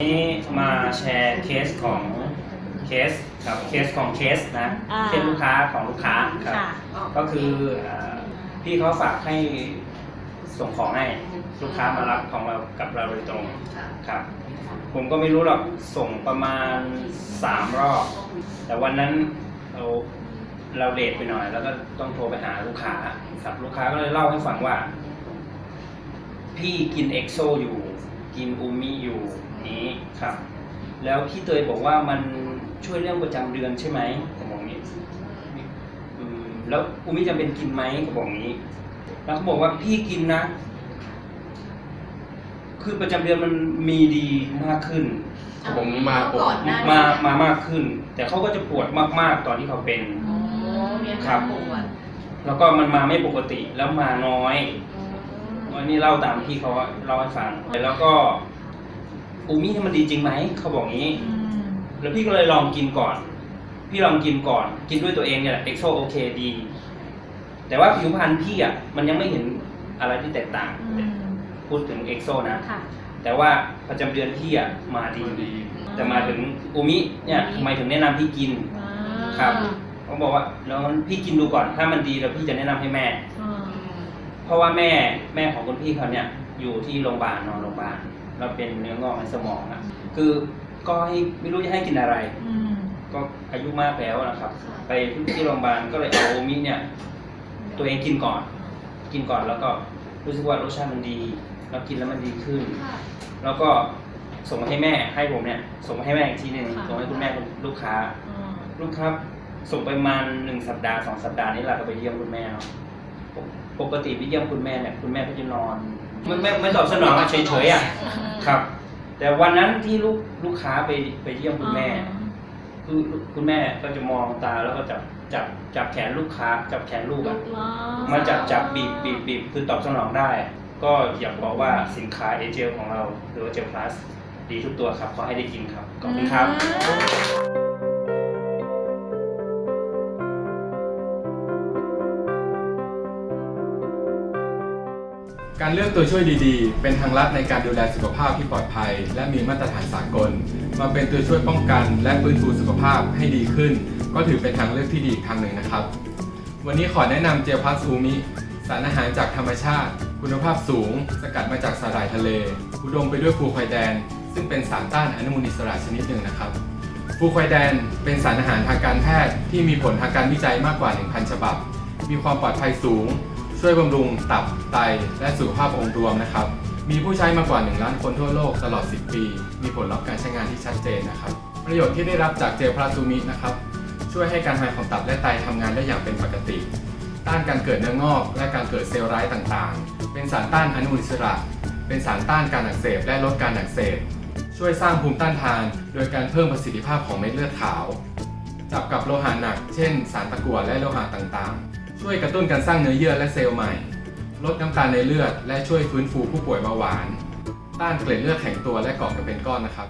นี้มาแชร์เคสของเคสครับเคสของเคสนะอ่า เคสลูกค้าของลูกค้าครับค่ะ ก็คือเอ่อพี่เขาฝากให้ส่งของให้ลูกค้ามารับของเรากับเราโดยตรงครับผมก็ไม่รู้หรอกส่งประมาณสามรอบ แต่วันนั้นเราเราเลทไปหน่อย แล้วก็ต้องโทรไปหาลูกค้าครับลูกค้าก็เลยเล่าให้ฟังว่า พี่กินเอ็กโซอยู่ กินอูมิอยู่ นี้ครับ แล้วพี่เตยบอกว่ามันช่วยเรื่องประจำเดือนใช่ไหมผมบอกนี้อืมแล้วอูมิจำเป็นกินไหมเขาบอกนี้ แล้วเขาบอกว่าพี่กินนะ คือประจำเดือนมันมีดีมากขึ้นเขาบอกนี้มาปกก่อนหน้านี้มา มามากขึ้น แต่เขาก็จะปวดมากๆตอนที่เขาเป็นอ๋อมีอาครัการบปวดแล้วก็มันมาไม่ปกติแล้วมาน้อยอันนี้เล่าตามที่เขาเล่าให้ฟังแล้วก็ อูมินี่มันดีจริงไหมเขาบอกงี้อืมแล้วพี่ก็เลยลองกินก่อน พี่ลองกินก่อน กินด้วยตัวเองเนี่ยแหละเอ็กโซโอเคดี แต่ว่าผิวพรรณพี่อะมันยังไม่เห็นอะไรที่แตกต่างอืมพูดถึงเอ็กโซนะค่ะแต่ว่าประจำเดือนพี่อะมาดีดี แต่มาถึงอูมิเนี่ยทำไมถึงแนะนำพี่กินอ่าครับเขาบอกว่าแล้วงั้นพี่กินดูก่อนถ้ามันดีแล้วพี่จะแนะนำให้แม่อ่าเพราะว่าแม่แม่ของคุณพี่เขาเนี่ยอยู่ที่โรงพยาบาลนอนโรงพยาบาล แล้วเป็นเนื้องอกในสมองอะคือก็ให้ไม่รู้จะให้กินอะไร อืม ก็อายุมากแล้วนะครับไปที่โรงพยาบาลก็เลยเอาโอมิเนี่ย ตัวเองกินก่อน กินก่อนแล้วก็รู้สึกว่ารสชาติมันดีแล้วกินแล้วมันดีขึ้นแล้วก็ส่งมาให้แม่ให้ผมเนี่ย ส่งมาให้แม่อีกทีหนึ่งส่งให้คุณแม่คุณลูกค้าอ่าลูกค้าส่งไปประมาณหนึ่งสัปดาห์สองสัปดาห์นี้แหละก็ไปเยี่ยมคุณแม่เนาะปกปกติไปเยี่ยมคุณแม่เนี่ยคุณแม่ก็จะนอน ไม่ไม่ไม่ตอบสนองอะเฉยๆอะครับ แต่วันนั้นที่ลูกลูกค้าไปไปเยี่ยมคุณแม่ คือคุณแม่ก็จะมองตาแล้วก็จับจับจับแขนลูกค้า จับแขนลูกลูอะกล้อมาจับจับบีบบีบบีบคือตอบสนองได้ ก็อยากบอกว่าสินค้าเอเจลของเราหรือว่าเจลพลัสดีทุกตัวครับขอให้ได้กินครับขอบคุณครับ การเลือกตัวช่วยดีๆ เป็นทางลัดในการดูแลสุขภาพที่ปลอดภัย และมีมาตรฐานสากล มาเป็นตัวช่วยป้องกัน และฟื้นฟูสุขภาพให้ดีขึ้น ก็ถือเป็นทางเลือกที่ดีทางหนึ่งนะครับ วันนี้ขอแนะนำเจลพัสอูมิ สารอาหารจากธรรมชาติ คุณภาพสูง สกัดมาจากสาหร่ายทะเล อุดมไปด้วยฟูไควแดน ซึ่งเป็นสารต้านอนุมูลอิสระชนิดหนึ่งนะครับฟูไควแดนเป็นสารอาหารทางการแพทย์ที่มีผลทางการวิจัยมากกว่า 1,000 ฉบับ มีความปลอดภัยสูง ช่วยบำรุงตับไตและสุขภาพองค์รวมนะครับ มีผู้ใช้มากกว่า 1 ล้านคนทั่วโลกตลอด 10 ปี มีผลลัพธ์การใช้งานที่ชัดเจนนะครับ ประโยชน์ที่ได้รับจากเจลพลาซูมินะครับ ช่วยให้การทำงานของตับและไตทำงานได้อย่างเป็นปกติ ต้านการเกิดเนื้องอก และการเกิดเซลล์ร้ายต่างๆ เป็นสารต้านอนุมูลอิสระ เป็นสารต้านการอักเสบและลดการอักเสบ ช่วยสร้างภูมิต้านทาน โดยการเพิ่มประสิทธิภาพของเม็ดเลือดขาว จับกับโลหะหนัก เช่น สารตะกั่วและโลหะต่างๆ ช่วยกระตุ้นการสร้างเนื้อเยื่อและเซลล์ใหม่ ลดน้ำตาลในเลือด และช่วยฟื้นฟูผู้ป่วยเบาหวาน ต้านเกล็ดเลือดแข็งตัวและเกาะกันเป็นก้อนนะครับ